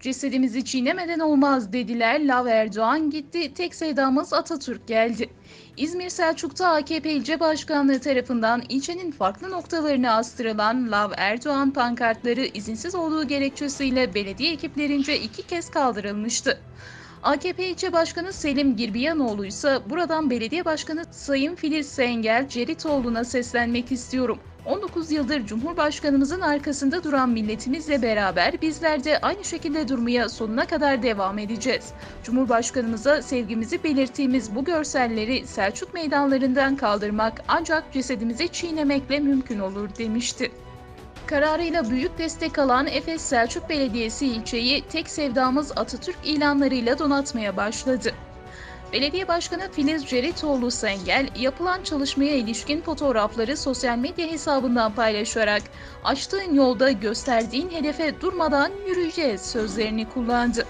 Cesedimizi çiğnemeden olmaz dediler. Lav Erdoğan gitti. Tek sevdamız Atatürk geldi. İzmir Selçuk'ta AKP ilçe başkanlığı tarafından ilçenin farklı noktalarına astırılan Lav Erdoğan pankartları izinsiz olduğu gerekçesiyle belediye ekiplerince iki kez kaldırılmıştı. AKP ilçe başkanı Selim Girbiyanoğlu ise buradan belediye başkanı Sayın Filiz Sengel Ceritoğlu'na seslenmek istiyorum. 19 yıldır Cumhurbaşkanımızın arkasında duran milletimizle beraber bizler de aynı şekilde durmaya sonuna kadar devam edeceğiz. Cumhurbaşkanımıza sevgimizi belirttiğimiz bu görselleri Selçuk meydanlarından kaldırmak ancak cesedimizi çiğnemekle mümkün olur demişti. Kararıyla büyük destek alan Efes Selçuk Belediyesi ilçeyi tek sevdamız Atatürk ilanlarıyla donatmaya başladı. Belediye Başkanı Filiz Ceritoğlu Sengel yapılan çalışmaya ilişkin fotoğrafları sosyal medya hesabından paylaşarak açtığın yolda gösterdiğin hedefe durmadan yürüyeceğiz sözlerini kullandı.